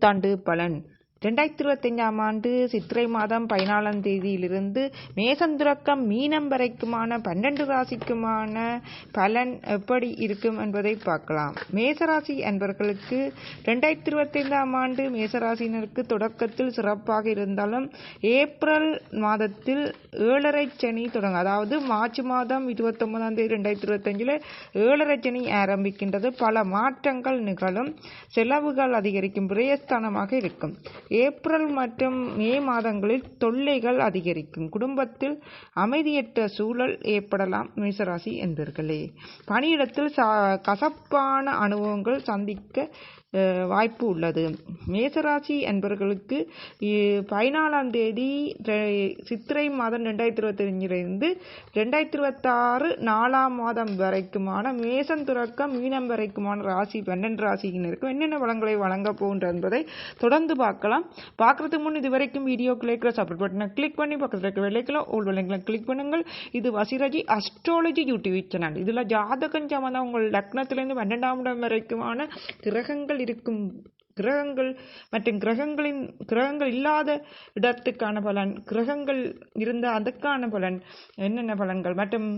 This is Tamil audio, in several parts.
புத்தாண்டு பலன். ரெண்டாயிரத்தி இருபத்தஞ்சாம் ஆண்டு சித்திரை மாதம் பதினாலாம் தேதியிலிருந்து மேசந்துறக்கம் மீனம் வரைக்குமான பன்னெண்டு ராசிக்குமான பலன் எப்படி இருக்கும் என்பதை பார்க்கலாம். மேசராசி அன்பர்களுக்கு ரெண்டாயிரத்தி இருபத்தைந்தாம் ஆண்டு மேசராசினருக்கு தொடக்கத்தில் சிறப்பாக இருந்தாலும் ஏப்ரல் மாதத்தில் ஏழரை சனி தொடங்கும். அதாவது மார்ச் மாதம் இருபத்தொன்பதாம் தேதி ரெண்டாயிரத்தி இருபத்தஞ்சில் ஏழரை சனி ஆரம்பிக்கின்றது. பல மாற்றங்கள் நிகழும். செலவுகள் அதிகரிக்கும். பிரயஸ்தானமாக இருக்கும். ஏப்ரல் மற்றும் மே மாதங்களில் தொல்லைகள் அதிகரிக்கும். குடும்பத்தில் அமைதியற்ற சூழல் ஏற்படலாம். மேசராசி என்பர்களே பணியிடத்தில் ச கசப்பான அனுபவங்கள் சந்திக்க வாய்ப்பு உள்ளது. மேசராசி என்பவர்களுக்கு பதினாலாம் தேதி சித்திரை மாதம் ரெண்டாயிரத்தி இருபத்தஞ்சிலிருந்து ரெண்டாயிரத்தி இருபத்தாறு நாலாம் மாதம் வரைக்குமான மேசம் துறக்கம் மீனம் வரைக்குமான ராசி பன்னெண்டு ராசியினருக்கும் என்னென்ன வளங்களை வழங்க போகின்ற என்பதை தொடர்ந்து பார்க்கலாம். பார்க்கறதுக்கு முன் இது வரைக்கும் வீடியோ கிளிக்கிற சப்போர்ட் பட்டனை கிளிக் பண்ணி பக்கத்தில் இருக்க வெள்ளைக்கில் ஓல் வெள்ளைங்களை கிளிக் பண்ணுங்கள். இது வசிராஜி அஸ்ட்ராலஜி யூடியூப் சேனல் இதில் ஜாதகம் சம்மந்தம் உங்கள் லக்னத்திலேருந்து பன்னெண்டாம் இடம் வரைக்குமான கிரகங்கள் இருக்கும் கிரகங்கள் மற்றும் கிரகங்களின் கிரகங்கள் இல்லாத இடத்துக்கான பலன் கிரகங்கள் இருந்த அதற்கான பலன் என்னென்ன பலன்கள்? மற்றும்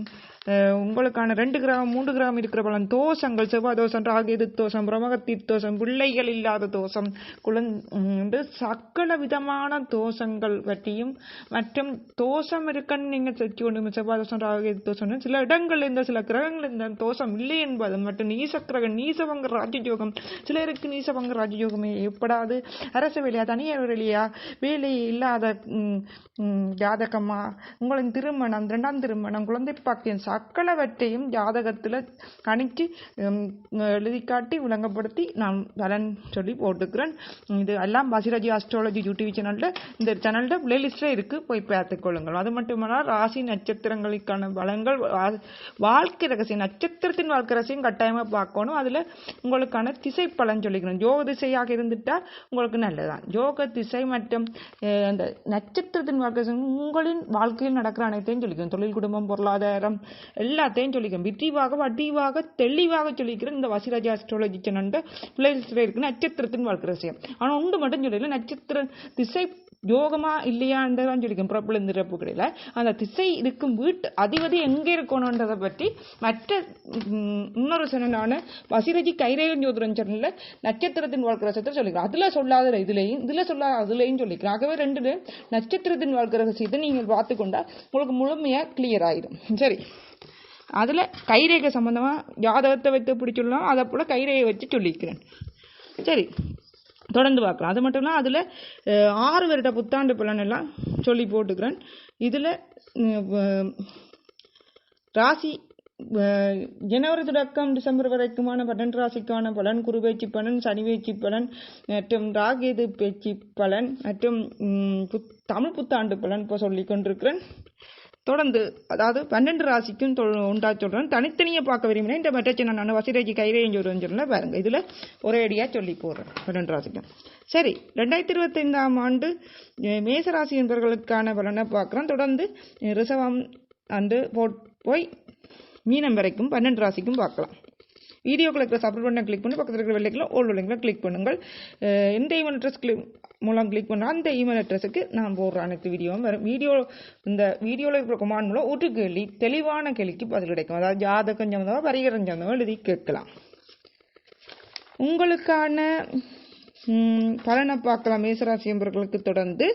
உங்களுக்கான ரெண்டு கிரகம் மூன்று கிரகம் இருக்கிற பலன் தோஷங்கள் செவ்வாய் தோஷம் ராகேது தோஷம் பிரமகத்தி தோஷம் பிள்ளைகள் இல்லாத தோஷம் குழந்தை சக்கல விதமான தோஷங்கள் பற்றியும் மற்றும் தோஷம் இருக்குன்னு நீங்கள் செஞ்சு கொண்டு செவ்வாய் தோஷம் ராகேது தோஷம் சில இடங்கள் இந்த சில கிரகங்கள் இந்த தோஷம் இல்லை என்பது மற்றும் நீச நீசவங்க ராஜயோகம் சிலருக்கு நீசவங்க ராஜயோகம் ஏற்படாது. அரசு வேலையா தனியார் வேலையா வேலை இல்லாத ஜாதகமா? உங்களின் திருமணம் இரண்டாம் திருமணம் குழந்தை பாக்கியம் சக்கலவற்றையும் ஜாதகத்தில் கணிச்சு எழுதி காட்டி விளங்கப்படுத்தி நான் பலன் சொல்லி போட்டுக்கிறேன். இது எல்லாம் பாசிராஜி ஆஸ்ட்ராலஜி யூடியூப் சேனலில் இந்த சேனலில் பிளேலிஸ்ட்டில் இருக்குது போய் பார்த்துக்கொள்ளுங்கள் அது மட்டுமல்ல ராசி நட்சத்திரங்களுக்கான பலன்கள் வாழ்க்கை ரகசியம் நட்சத்திரத்தின் வாழ்க்கை ரகசியம் கட்டாயமாக பார்க்கணும். அதில் உங்களுக்கான திசை பலன் சொல்லிக்கணும் யோக திசையாக இருந்துட்டால் உங்களுக்கு நல்லதுதான். யோக திசை மற்றும் அந்த நட்சத்திரத்தின் வாழ்க்கை உங்களின் வாழ்க்கையில் நடக்கிற அனைத்தையும் சொல்லிக்கணும் தொழில் குடும்பம் பொருளாதாரம் எல்லாத்தையும் சொல்லிக்கணும் விரிவாக வடிவாக தெளிவாக சொல்லிக்கிற இந்த வசிராஜா அஸ்ட்ராலஜி சேனல் பிள்ளைகள் இருக்கு நட்சத்திரத்தின் வாழ்க்கை ரகசியம் ஆனால் உண்டு மட்டும் சொல்லல நட்சத்திர திசை யோகமா இல்லையான்றதான் சொல்லிக்கும் பிறப்புல இருந்து கிடையில அந்த திசை இருக்கும் வீட்டு அதிபதி எங்கே இருக்கணுன்றதை பற்றி மற்ற இன்னொரு சனனான வசிரஜி கைரேகன் ஜோதிரன் சேனல்ல நட்சத்திரத்தின் வாழ்க்கை ரசத்தை சொல்லிக்கிறோம் அதுல சொல்லாத இதுலையும் இதுல சொல்லாத அதுலையும் சொல்லிக்கிறோம் ஆகவே ரெண்டு நட்சத்திரத்தின் வாழ்க்கை ரகசியத்தை நீங்கள் பார்த்துக்கொண்டா உங்களுக்கு முழுமையாக கிளியர் ஆயிடும் சரி. அதில் கைரேகை சம்மந்தமாக ஜாதகத்தை வைத்து எப்படி அதை போல் கைரேகை வச்சு சொல்லிக்கிறேன் சரி. தொடர்ந்து பார்க்கலாம். அது மட்டும் இல்லாமல் அதில் ஆறு வருட புத்தாண்டு பலன் எல்லாம் சொல்லி போட்டுக்கிறேன். இதில் ராசி ஜனவரி தொடக்கம் டிசம்பர் வரைக்குமான பன்னெண்டு ராசிக்கான பலன் குருபேச்சு பலன் சனிவேச்சி பலன் மற்றும் ராகேது பேச்சு பலன் மற்றும் புத்- தமிழ் புத்தாண்டு பலன் இப்போ சொல்லி கொண்டிருக்கிறேன். தொடர்ந்து அதாவது பன்னெண்டு ராசிக்கும் உண்டா சொல்கிறேன் தனித்தனியாக பார்க்க விரும்பினா இந்த மெட்டச்சு நான் வசிரேஜி கைரேஜி சொல்றேன்னு சொல்லல பாருங்கள் இதில் ஒரேடியாக சொல்லி போடுறேன். பன்னெண்டு ராசிக்கும். சரி ரெண்டாயிரத்தி இருபத்தைந்தாம் ஆண்டு மேசராசி என்பவர்களுக்கான பலனை பார்க்குறோம். தொடர்ந்து ரிசவம் அண்டு போ- போய் மீனம் வரைக்கும் பன்னெண்டு ராசிக்கும் பார்க்கலாம். வீடியோக்குள்ள இருக்கிற பண்ண கிளிக் பண்ணி. பக்கத்தில் இருக்கிற வெள்ளைக்கில் ஓல் வெள்ளைக்கில் கிளிக் பண்ணுங்கள். எந்த இமெயில் ட்ரெஸ் கிளிக் மூலம் கிளிக் பண்ணால் அந்த இமெயில் அட்ரஸுக்கு நான் போடுற அனைத்து வீடியோவும் வரும். வீடியோ இந்த வீடியோவில் இருக்கிற கொமாண்ட் மூலம் ஒரு கேள்வி தெளிவான கேள்விக்கு பதில் கிடைக்கும் அதாவது ஜாதகம் சம்மந்தமாக பரிகரம் சம்மந்தமாக எழுதி கேட்கலாம். உங்களுக்கான பலனை பார்க்கலாம். மேசராசி என்பவர்களுக்கு தொடர்ந்து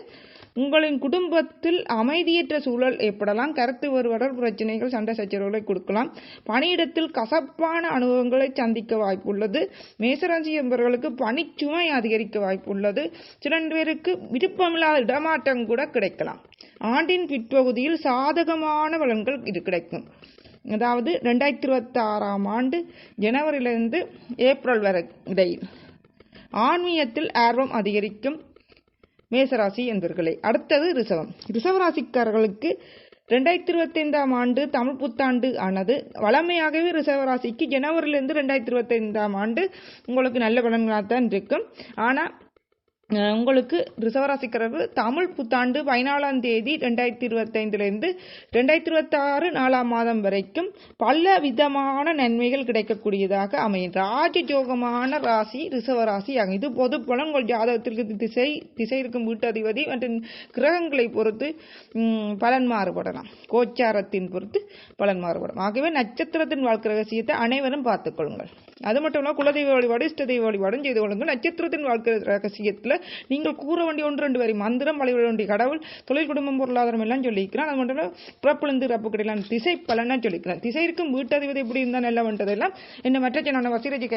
உங்களின் குடும்பத்தில் அமைதியற்ற சூழல் ஏற்படலாம். கருத்து வேறுபாடல் பிரச்சனைகள் சண்டை சச்சரவுகளை கொடுக்கலாம். பணியிடத்தில் கசப்பான அனுபவங்களை சந்திக்க வாய்ப்புள்ளது. மேசராசி என்பவர்களுக்கு பணிச்சுமை அதிகரிக்க வாய்ப்புள்ளது. சில பேருக்கு விருப்பமில்லாத இடமாற்றம் கூட கிடைக்கலாம். ஆண்டின் பிற்பகுதியில் சாதகமான பலன்கள் இது கிடைக்கும். அதாவது ரெண்டாயிரத்தி இருபத்தி ஆறாம் ஆண்டு ஜனவரியிலிருந்து ஏப்ரல் வரை இடையில். ஆன்மீகத்தில் ஆர்வம் அதிகரிக்கும். மேசராசி என்பவர்களை அடுத்தது ரிசவம் ரிசவராசிக்காரர்களுக்கு ரெண்டாயிரத்தி இருபத்தைந்தாம் ஆண்டு தமிழ் புத்தாண்டு ஆனது. வளமையாகவே ரிசவராசிக்கு ஜனவரியிலிருந்து ரெண்டாயிரத்தி இருபத்தைந்தாம் ஆண்டு உங்களுக்கு நல்ல பலன்களாக தான் இருக்கும். ஆனால் உங்களுக்கு ரிசவராசிக்கிறவு தமிழ் புத்தாண்டு பதினாலாம் தேதி ரெண்டாயிரத்தி இருபத்தைந்துலேருந்து ரெண்டாயிரத்தி இருபத்தாறு நாலாம் மாதம் வரைக்கும் பல விதமான நன்மைகள் கிடைக்கக்கூடியதாக அமையும். ராஜயோகமான ராசி ரிசவராசி ஆகும். இது பொது பலன். உங்கள் ஜாதகத்திற்கு திசை திசை இருக்கும் வீட்டதிபதி மற்றும் கிரகங்களை பொறுத்து பலன் மாறுபடலாம். கோச்சாரத்தின் பொறுத்து பலன் மாறுபடும். ஆகவே நட்சத்திரத்தின் வாழ்க்கை ரகசியத்தை அனைவரும் பார்த்துக்கொள்ளுங்கள் அது மட்டும் இல்லாமல் குலதெய்வ வழிபாடு இஷ்ட தெய்வ வழிபாடும் செய்து கொள்ளுங்கள். நட்சத்திரத்தின் வாழ்க்கை ரகசியத்தில் நீங்கள் கூற வேண்டிய ஒன்று ரெண்டு வரி. மந்திரம் வழிபட வேண்டிய கடவுள் தொழில் குடும்பம் பொருளாதாரம் எல்லாம் சொல்லியிருக்கிறேன் அது மட்டும் இல்லாமல் பிறப்பிலிருந்து இறப்பு கிடைக்கலாம் திசை பலனா சொல்லிக்கிறேன் திசை இருக்கும் வீட்டதிபதி எப்படி இருந்தால் நல்ல வேண்டதெல்லாம் என்ன மற்ற சொன்ன வசிரஜி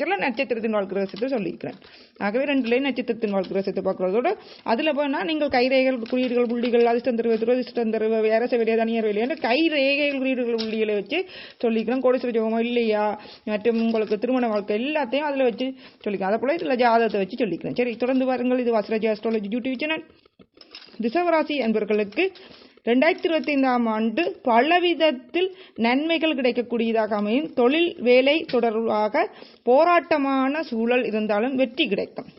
சொல்ல நட்சத்திரத்தின் வாழ்க்கை ரகசியத்தை சொல்லியிருக்கிறேன் ஆகவே ரெண்டுலேயும் நட்சத்திரத்தின் வாழ்க்கை ரகசியத்தை பார்க்குறதோட அதில் போனால் நீங்கள் கைரேகைகள் குறியீடுகள் புள்ளிகள் அதிர்ஷ்டம் தருவது துரதிர்ஷ்டம் தருவ வேரச வெளியே தனியார் வெளியே கை ரேகைகள் குறியீடுகள் புள்ளிகளை வச்சு சொல்லிக்கிறோம் கோடீஸ்வர ஜோகமோ இல்லையா? மற்றும் உங்களுக்கு திருமண வாழ்க்கை எல்லாத்தையும் அதில் வச்சு சொல்லிக்கிறேன். அதை போல இதில் ஜாதகத்தை வச்சு சொல்லிக்கிறேன். சரி தொடர்ந்து பாருங்கள் இது வாசராஜி ஆஸ்ட்ராலஜி யூடியூப் சேனல் ரிசவராசி என்பவர்களுக்கு ரெண்டாயிரத்தி இருபத்தி ஐந்தாம் ஆண்டு பலவிதத்தில் நன்மைகள் கிடைக்கக்கூடியதாக அமையும். தொழில் வேலை தொடர்பாக போராட்டமான சூழல் இருந்தாலும் வெற்றி கிடைக்கும்.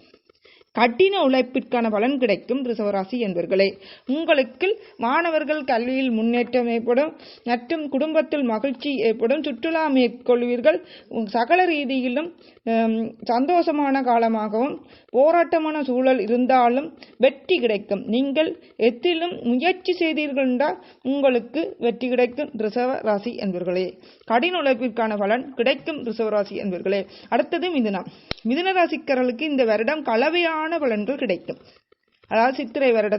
கடின உழைப்பிற்கான பலன் கிடைக்கும் ரிசவராசி என்பர்களே. உங்களுக்கு மாணவர்கள் கல்வியில் முன்னேற்றம் ஏற்படும் மற்றும் குடும்பத்தில் மகிழ்ச்சி ஏற்படும் சுற்றுலா மேற்கொள்வீர்கள். சகல ரீதியிலும் சந்தோஷமான காலமாகவும் போராட்டமான சூழல் இருந்தாலும் வெற்றி கிடைக்கும். நீங்கள் எத்திலும் முயற்சி செய்தீர்கள் என்றால் உங்களுக்கு வெற்றி கிடைக்கும் ரிசவ ராசி என்பர்களே. கடின உழைப்பிற்கான பலன் கிடைக்கும் ரிசவ ராசி என்பர்களே. அடுத்தது மிதுனம். மிதுன ராசிக்காரர்களுக்கு இந்த வருடம் கலவையான பலன்கள் கிடைக்கும். அதாவது சித்திரை வருட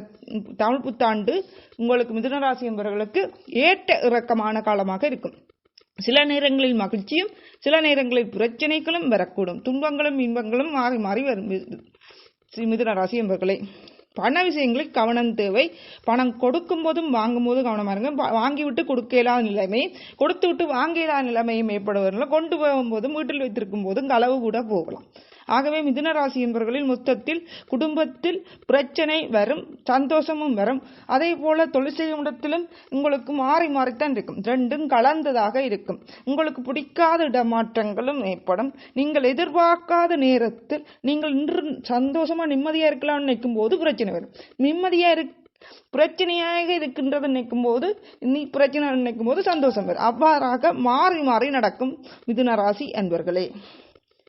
தமிழ் புத்தாண்டு உங்களுக்கு மிதுன ராசி என்பவர்களுக்கு ஏற்ற இறக்கமான காலமாக இருக்கும். சில நேரங்களில் மகிழ்ச்சியும் சில நேரங்களில் பிரச்சனைகளும் வரக்கூடும். துன்பங்களும் இன்பங்களும் மாறி மாறி வரும். ஸ்ரீ மிதுன ராசி என்பவர்களை பண விஷயங்களில் கவனம் தேவை. பணம் கொடுக்கும் போதும் வாங்கும் போதும் கவனமா இருங்க. வாங்கிவிட்டு கொடுக்க இல்லாத நிலைமையும் கொடுத்து விட்டு வாங்க இல்லாத நிலைமையும் ஏற்படுவதில் கொண்டு போகும்போதும் வீட்டில் வைத்திருக்கும் போதும் களவு கூட போகலாம். ஆகவே மிதுன ராசி என்பவர்களில் மொத்தத்தில் குடும்பத்தில் பிரச்சனை வரும் சந்தோஷமும் வரும். அதே போல தொழில் செய்யும் இடத்திலும் உங்களுக்கு மாறி மாறித்தான் இருக்கும். ரெண்டும் கலந்ததாக இருக்கும். உங்களுக்கு பிடிக்காத இடமாற்றங்களும் ஏற்படும். நீங்கள் எதிர்பார்க்காத நேரத்தில் நீங்கள் இன்று சந்தோஷமா நிம்மதியா இருக்கலாம்னு நினைக்கும் போது பிரச்சனை வரும். நிம்மதியா இருக் பிரச்சனையாக இருக்கின்றது நினைக்கும் போது நீ பிரச்சனை நினைக்கும் போது சந்தோஷம் வரும். அவ்வாறாக மாறி மாறி நடக்கும் மிதுன ராசி அன்பர்களே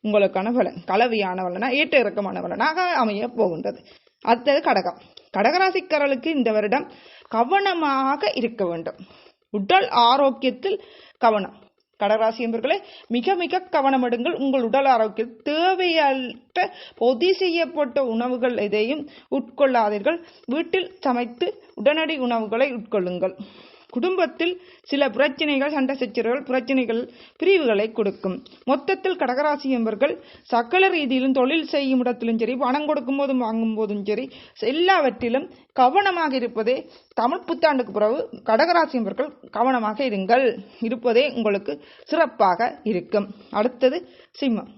உங்களுக்கான பலன். கலவையான ஏற்ற இறக்கமானவளனாக அமைய போகின்றது. அடுத்தது கடகம். கடகராசிக்காரர்களுக்கு இந்த வருடம் கவனமாக இருக்க வேண்டும். உடல் ஆரோக்கியத்தில் கவனம். கடகராசி என்பர்களே மிக மிக கவனம் எடுங்கள் உங்கள் உடல் ஆரோக்கியம் தேவையற்ற பொதி செய்யப்பட்ட உணவுகள் எதையும் உட்கொள்ளாதீர்கள். வீட்டில் சமைத்து உடனடி உணவுகளை உட்கொள்ளுங்கள். குடும்பத்தில் சில பிரச்சனைகள் சண்டை சச்சரவுகள் பிரச்சனைகள் பிரிவுகளை கொடுக்கும். மொத்தத்தில் கடகராசி என்பவர்கள் சகல ரீதியிலும் தொழில் செய்யும் இடத்திலும் சரி பணம் கொடுக்கும் போதும் வாங்கும் போதும் சரி எல்லாவற்றிலும் கவனமாக இருப்பதே தமிழ் புத்தாண்டுக்கு பிறகு கடகராசி என்பவர்கள் கவனமாக இருங்கள். இருப்பதே உங்களுக்கு சிறப்பாக இருக்கும். அடுத்தது சிம்மம்.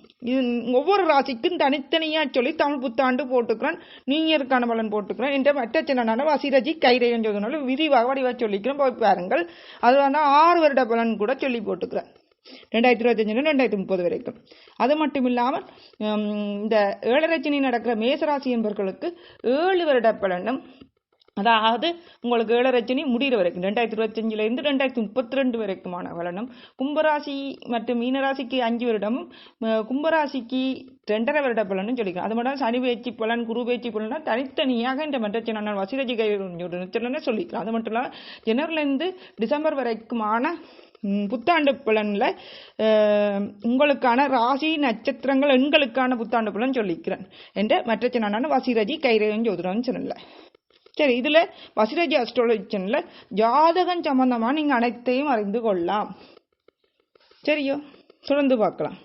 ஒவ்வொரு ராசிக்கும் தனித்தனியா சொல்லி தமிழ் புத்தாண்டு போட்டுக்கிறேன் நீயருக்கான பலன் போட்டுக்கிறேன் என்ற மற்ற சின்ன வசிரஜி கைரேகன் சொல்றதுனால விரிவாக வடிவா சொல்லிக்கிறேன் போய் பாருங்கள். அது வந்து ஆறு வருட பலன் கூட சொல்லி போட்டுக்கிறேன். ரெண்டாயிரத்தி இருபத்தஞ்சுல ரெண்டாயிரத்தி முப்பது வரைக்கும். அது மட்டும் இல்லாமல் இந்த இந்த ஏழரச்சனி நடக்கிற மேசராசி என்பவர்களுக்கு ஏழு வருட பலனும் அதாவது உங்களுக்கு ஏழரச்சனி முடிகிற வரைக்கும் ரெண்டாயிரத்தி இருபத்தஞ்சிலேருந்து ரெண்டாயிரத்தி முப்பத்தி ரெண்டு வரைக்குமான பலனும் கும்பராசி மற்றும் மீனராசிக்கு அஞ்சு வருடமும் கும்பராசிக்கு ரெண்டரை வருட பலனும் சொல்லிக்கலாம் அது மட்டும் சனி பேச்சு பலன் குரு பேச்சு பலனா தனித்தனியாக இந்த மற்ற நான் வசிரஜி கை சொல்லிக்கலாம் அது மட்டும் இல்லாமல் ஜனவரிலேருந்து டிசம்பர் வரைக்குமான புத்தாண்டு பலனில் உங்களுக்கான ராசி நட்சத்திரங்கள் எண்களுக்கான புத்தாண்டு பலன் சொல்லிக்கிறேன் என்ற மற்ற சின்னான வசிரஜி கைரேகன் ஜோதிடம் சொல்லலை. சரி இதுல வசிரஜி அஸ்ட்ராலஜி ஜாதகம் சம்பந்தமா நீங்க அனைத்தையும் அறிந்து கொள்ளலாம். சரியோ? தொடர்ந்து பார்க்கலாம்.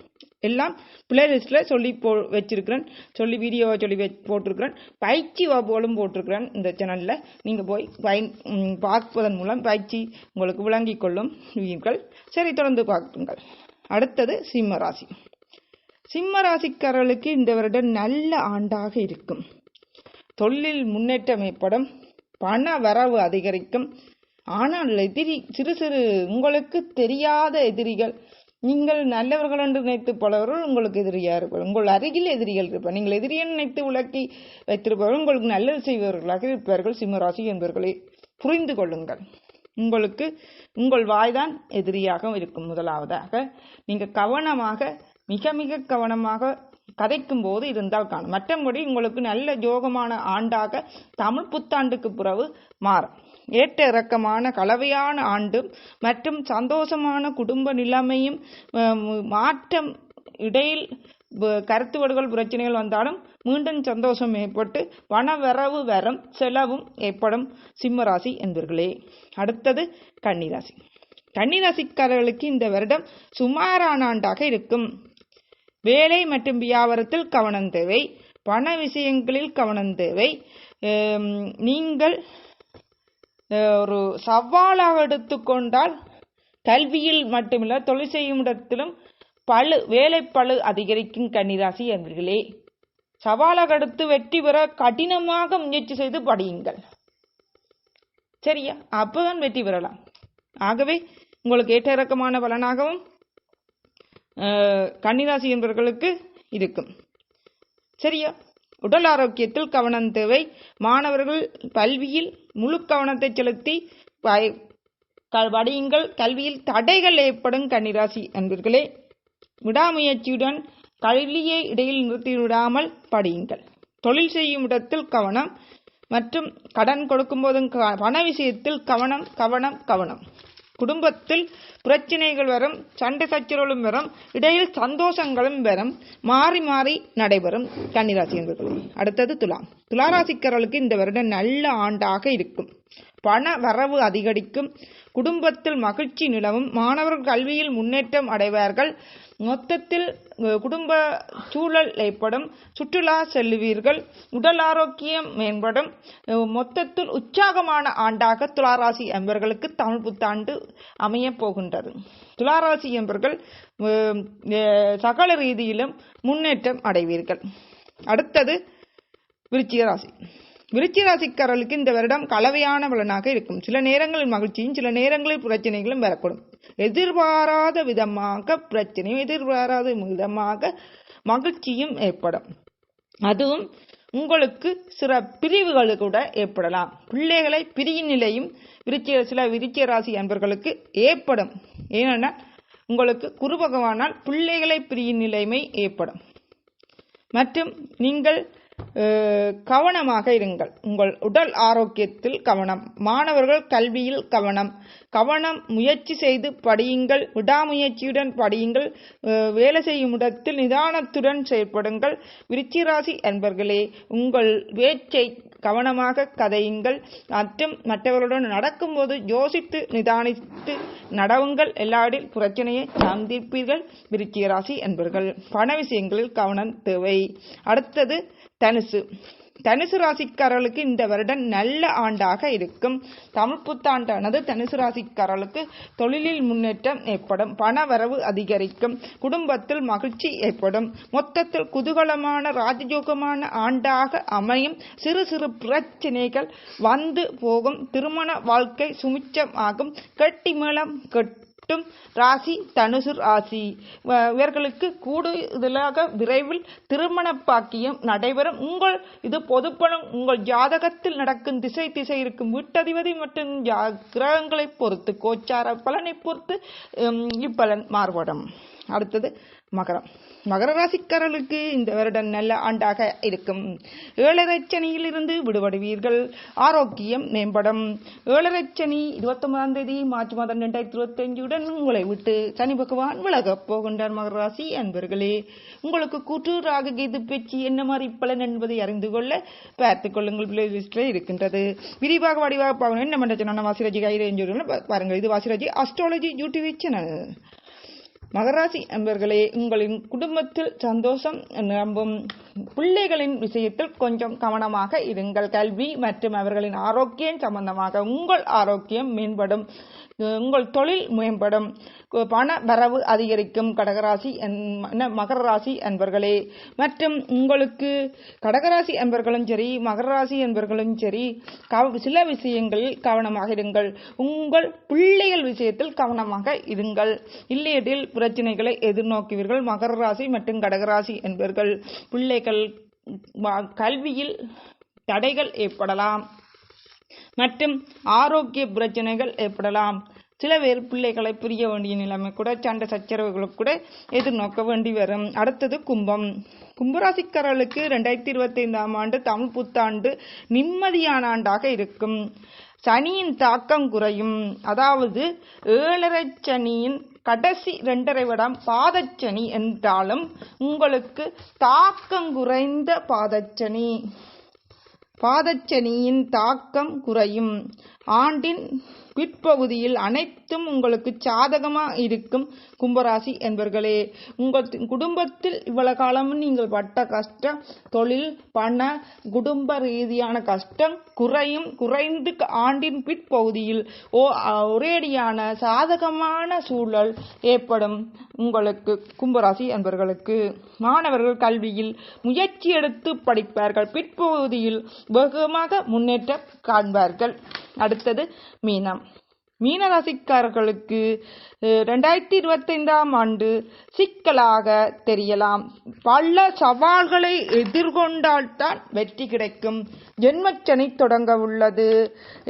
எல்லாம் பிளேலிஸ்ட்ல சொல்லி போ வச்சிருக்கிறேன். சொல்லி வீடியோவை சொல்லி வச்சு போட்டிருக்கிறேன். பயிற்சி வகுப்புகளும் போட்டிருக்கிறேன் இந்த சேனல்ல நீங்க போய் பயன் பார்ப்பதன் மூலம் பயிற்சி உங்களுக்கு விளங்கிக் கொள்ளும் வீர்கள் சரி தொடர்ந்து பார்க்குங்கள். அடுத்தது சிம்ம ராசி. சிம்ம ராசிக்காரர்களுக்கு இந்த வருடம் நல்ல ஆண்டாக இருக்கும். தொழிலில் முன்னேற்றம் ஏற்படும் பண வரவு அதிகரிக்கும். ஆனால் எதிரி சிறு சிறு உங்களுக்கு தெரியாத எதிரிகள் நீங்கள் நல்லவர்கள் என்று நினைத்து பலவர்கள் உங்களுக்கு எதிரியாக இருப்பார் உங்கள் அருகில் எதிரிகள் இருப்பார் நீங்கள் எதிரியை நினைத்து விளக்கி வைத்திருப்பவர்கள் உங்களுக்கு நல்லது செய்பவர்களாக இருப்பார்கள். சிம்மராசி என்பவர்களை புரிந்து கொள்ளுங்கள். உங்களுக்கு உங்கள் வாய்தான் எதிரியாக இருக்கும். முதலாவதாக நீங்கள் கவனமாக மிக மிக கவனமாக கதைக்கும் போது இருந்தால் காணும். மற்றபடி உங்களுக்கு நல்ல யோகமான ஆண்டாக தமிழ் புத்தாண்டுக்கு பிறகு மாறும். ஏற்ற இறக்கமான கலவையான ஆண்டும் மற்றும் சந்தோஷமான குடும்ப நிலைமையும் மாற்றம் இடையில் கருத்துவடுகள் பிரச்சனைகள் வந்தாலும் மீண்டும் சந்தோஷம் ஏற்பட்டு பணவரவு வரம் செலவும் ஏற்படும். சிம்மராசி என்பர்களே அடுத்தது கன்னிராசி. கன்னிராசிக்காரர்களுக்கு இந்த வருடம் சுமாரான ஆண்டாக இருக்கும். வேலை மற்றும் வியாபாரத்தில் கவனம் தேவை. பண விஷயங்களில் கவனம் தேவை. நீங்கள் ஒரு சவாலாக எடுத்துக்கொண்டால் கல்வியில் மட்டுமில்ல தொழில் செய்யும் இடத்திலும் பழு வேலைப்பழு அதிகரிக்கும் கன்னிராசி என்பர்களே. சவாலாக எடுத்து வெற்றி பெற கடினமாக முயற்சி செய்து படியுங்கள். சரியா? அப்போதான் வெற்றி பெறலாம். ஆகவே உங்களுக்கு ஏற்ற இறக்கமான பலனாகவும் கன்னிராசி என்பவர்களுக்கு இருக்கும். சரியா? உடல் ஆரோக்கியத்தில் கவனம் தேவை. மாணவர்கள் கல்வியில் முழு கவனத்தை செலுத்தி ப- க- படியுங்கள். கல்வியில் தடைகள் ஏற்படும் கன்னிராசி அன்பர்களே. விடாமுயற்சியுடன் கல்வியை இடையில் நிறுத்திவிடாமல் படியுங்கள். தொழில் செய்யும் இடத்தில் கவனம் மற்றும் கடன் கொடுக்கும் போதும் க- பண விஷயத்தில் கவனம் கவனம் கவனம். குடும்பத்தில் பிரச்சனைகள் வரும் சண்டை சச்சரவுகளும் வரும் இடையில் சந்தோஷங்களும் வரும் மாறி மாறி நடைபெறும் கன்னிராசி என்பது. அடுத்தது துலாம். துளாராசிக்காரர்களுக்கு இந்த வருடம் நல்ல ஆண்டாக இருக்கும். பண வரவு அதிகரிக்கும். குடும்பத்தில் மகிழ்ச்சி நிலவும் மாணவர்கள் கல்வியில் முன்னேற்றம் அடைவார்கள். மொத்தத்தில் குடும்ப சூழல் ஏற்படும் சுற்றுலா செல்லுவீர்கள் உடல் ஆரோக்கியம் மேம்படும். மொத்தத்தில் உற்சாகமான ஆண்டாக துளாராசி எம்பர்களுக்கு தமிழ் புத்தாண்டு அமையப் போகின்றது. துளாராசி என்பவர்கள் சகல ரீதியிலும் முன்னேற்றம் அடைவீர்கள். அடுத்தது விருச்சிக ராசி விருச்சிகராசிக்காரர்களுக்கு இந்த வருடம் கலவையான பலனாக இருக்கும். சில நேரங்களில் மகிழ்ச்சியும் சில நேரங்களில் பிரச்சனைகளும் வரக்கூடும். எதிர்பாராத விதமாக பிரச்சனையும் எதிர்பாராத விதமாக மகிழ்ச்சியும் ஏற்படும். அதுவும் உங்களுக்கு சில பிரிவுகள் கூட ஏற்படலாம். பிள்ளைகளை பிரியும் நிலையும் விருச்சிக சில விருச்சிக ராசி அன்பர்களுக்கு ஏற்படும். ஏனென்றால் உங்களுக்கு குரு பகவானால் பிள்ளைகளை பிரியும் நிலைமை ஏற்படும். மற்றும் நீங்கள் கவனமாக இருங்கள். உங்கள் உடல் ஆரோக்கியத்தில் கவனம். மாணவர்கள் கல்வியில் கவனம். கவனம் முயற்சி செய்து படியுங்கள். விடாமுயற்சியுடன் படியுங்கள். வேலை செய்யும் இடத்தில் நிதானத்துடன் செயல்படுங்கள் விருச்சிராசி அன்பர்களே உங்கள் பேச்சை கவனமாக கதையுங்கள். மற்றும் மற்றவர்களுடன் நடக்கும்போது யோசித்து நிதானித்து நடவுங்கள். எல்லாரில் பிரச்சனையை சந்திப்பீர்கள். விருச்சிகராசி என்பர்கள் பண விஷயங்களில் கவனம் தேவை. அடுத்தது தனுசு. தனுசு ராசிக்காரர்களுக்கு இந்த வருடம் நல்ல ஆண்டாக இருக்கும். தமிழ் புத்தாண்டானது தனுசு ராசிக்காரர்களுக்கு தொழிலில் முன்னேற்றம் ஏற்படும். பண வரவு அதிகரிக்கும். குடும்பத்தில் மகிழ்ச்சி ஏற்படும். மொத்தத்தில் குதூகலமான ராஜயோகமான ஆண்டாக அமையும். சிறு சிறு பிரச்சனைகள் வந்து போகும். திருமண வாழ்க்கை சுமிச்சம் ஆகும் கெட்டி மேளம் மட்டும் ராசி தனுசு ராசி. வ- இவர்களுக்கு கூடுதலாக விரைவில் திருமண பாக்கியம் நடைபெறும். உங்கள் இது பொதுப்பணம். உங்கள் ஜாதகத்தில் நடக்கும் திசை திசை இருக்கும் வீட்டதிபதி மற்றும் ஜா- கிரகங்களை பொறுத்து கோச்சார பலனை பொறுத்து இப்பலன் மாறுபடும். அடுத்தது மகரம். மகர ராசிக்காரர்களுக்கு இந்த வருடம் நல்ல ஆண்டாக இருக்கும். ஏழரை இருந்து விடுபடுவீர்கள். ஆரோக்கியம் மேம்படும். ஏழரைச்சனி இருபத்தொன்பதாம் தேதி மார்ச் மாதம் ரெண்டாயிரத்தி இருபத்தஞ்சுடன் உங்களை விட்டு சனி பகவான் விலகப் போகின்றார் மகர ராசி அன்பர்களே. உங்களுக்கு கூற்று ராக கேது பேச்சு என்ன மாதிரி பலன் என்பதை அறிந்து கொள்ள பார்த்துக் கொள்ளுங்கள். பிளேலிஸ்டில் இருக்கின்றது. விரிவாக வடிவாக பார்க்கணும் என்ன மண்டச்சன வாசிராஜி கைரேஞ்சு பாருங்கள். இது வாசிராஜி அஸ்ட்ராலஜி யூடியூப் சேனல் மகராசி அன்பர்களே உங்களின் குடும்பத்தில் சந்தோஷம் நிரம்பும் பிள்ளைகளின் விஷயத்தில் கொஞ்சம் கவனமாக இருங்கள். கல்வி மற்றும் அவர்களின் ஆரோக்கியம் சம்பந்தமாக உங்கள் ஆரோக்கியம் மேம்படும். உங்கள் தொழில் மேம்படும். பண வரவு அதிகரிக்கும். கடகராசி என்- என்ன, மகர ராசி என்பவர்களே மற்றும் உங்களுக்கு கடகராசி அன்பர்களும் சரி மகர ராசி அன்பர்களும் சரி கவ- சில விஷயங்களில் கவனமாக இருங்கள். உங்கள் பிள்ளைகள் விஷயத்தில் கவனமாக இருங்கள். இல்லையெனில் பிரச்சனைகளை எதிர்நோக்குவீர்கள். மகர ராசி மற்றும் கடகராசி என்பவர்கள் பிள்ளை குழந்தைகள் கல்வியில் தடைகள் ஏற்படலாம். மற்றும் ஆரோக்கிய பிரச்சனைகள் ஏற்படலாம். சில பேர் பிள்ளைகளை பிரிய வேண்டிய நிலைமை கூட சண்டை சச்சரவுகளுக்கு கூட எதிர்நோக்க வேண்டி வரும். அடுத்தது கும்பம். கும்பராசிக்காரர்களுக்கு ரெண்டாயிரத்தி இருபத்தி ஐந்தாம் ஆண்டு தமிழ் புத்தாண்டு நிம்மதியான ஆண்டாக இருக்கும். சனியின் தாக்கம் குறையும். அதாவது ஏழரை சனியின் கடைசி ரெண்டரை விடம் பாதச்சனி என்றாலும் உங்களுக்கு தாக்கம் குறைந்த பாதச்சனி. பாதச்சனியின் தாக்கம் குறையும். ஆண்டின் பிற்பகுதியில் அனைத்தும் உங்களுக்கு சாதகமா இருக்கும் கும்பராசி என்பர்களே உங்கள் குடும்பத்தில் இவ்வளவு காலமும் நீங்கள் பட்ட கஷ்டம் தொழில் பண குடும்ப ரீதியான கஷ்டம் குறையும் குறைந்து ஆண்டின் பிற்பகுதியில் ஓ ஒரேடியான சாதகமான சூழல் ஏற்படும் உங்களுக்கு கும்பராசி என்பர்களுக்கு. மாணவர்கள் கல்வியில் முயற்சி எடுத்து படிப்பார்கள் பிற்பகுதியில் வெகுமாக முன்னேற்றம் காண்பார்கள். அடுத்தது மீனம் மீனராசிக்காரர்களுக்கு ரெண்டாயிரத்தி இருபத்தைந்தாம் ஆண்டு சிக்கலாக தெரியலாம். பல சவால்களை எதிர்கொண்டால்தான் வெற்றி கிடைக்கும். ஜென்மச்சனை தொடங்க உள்ளது.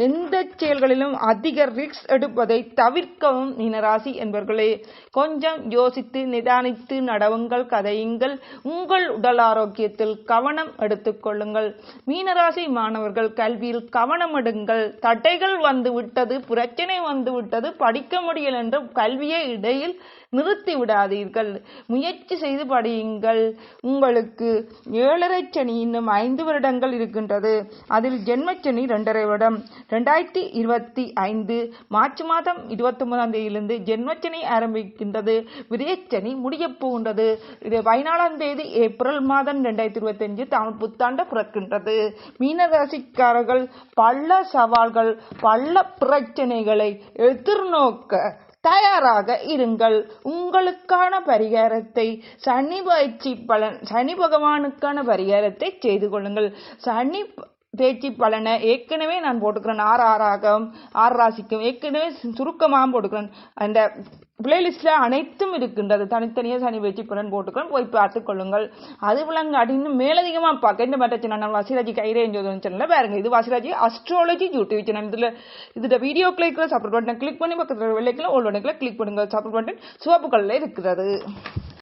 எந்த செயல்களிலும் அதிக ரிக்ஸ் எடுப்பதை தவிர்க்கவும் மீனராசி என்பவர்களே கொஞ்சம் யோசித்து நிதானித்து நடவுங்கள் கதையுங்கள். உங்கள் உடல் ஆரோக்கியத்தில் கவனம் எடுத்துக்கொள்ளுங்கள் மீனராசி மாணவர்கள் கல்வியில் கவனம் எடுங்கள் தடைகள் வந்து விட்டது பிரச்சனை வந்து விட்டது. படிக்க முடியல என்று கல்வியை இடையில் நிறுத்தி விடாதீர்கள். முயற்சி செய்து படியுங்கள். உங்களுக்கு ஏழரை சனி இன்னும் ஐந்து வருடங்கள் இருக்கின்றது. அதில் ஜென்மச்சனி இரண்டரை வருடம். ரெண்டாயிரத்தி இருபத்தி ஐந்து மார்ச் மாதம் இருபத்தி ஒன்பதாம் தேதியிலிருந்து ஜென்மச்சனி ஆரம்பிக்கின்றது. விரியச்சனி முடியப் போகின்றது. இது பதினாலாம் தேதி ஏப்ரல் மாதம் ரெண்டாயிரத்தி இருபத்தி அஞ்சு தமிழ் புத்தாண்டு பிறக்கின்றது. மீனராசிக்காரர்கள் பல சவால்கள் பல பிரச்சனைகளை எதிர்நோக்க தயாராக இருங்கள். உங்களுக்கான பரிகாரத்தை சனி பயிற்சி பலன் சனி பகவானுக்கான பரிகாரத்தை செய்து கொள்ளுங்கள். சனி பேச்சு பலனை ஏற்கனவே நான் போட்டுக்கிறேன். ஆறு ஆறாகம் ஆறு ராசிக்கும். ஏற்கனவே சுருக்கமாகவும் சுருக்கமாக போட்டுக்கிறேன். அந்த பிளேலிஸ்டில் அனைத்தும் இருக்கின்றது. தனித்தனியாக சனி பேச்சு பலன் போட்டுக்கிறேன். போய் பார்த்துக்கொள்ளுங்கள் அது விளங்க இன்னும் மேலதிகமாக பார்க்க. இந்த மாதிரி சேனல் வாசிராஜி கைரே சேனலில் பாருங்கள் இது வசிராஜி அஸ்ட்ராலஜி யூடியூப் சேனல் இதில் இதோட வீடியோ கிளிக் சப்போர்ட் பட்டனை கிளிக் பண்ணி பக்கத்தில் வெள்ளைக்கில் ஓல்டு பட்டன்ல கிளிக் பண்ணுங்கள். சப்போர்ட் பட்டன் சிவப்பு இருக்கிறது.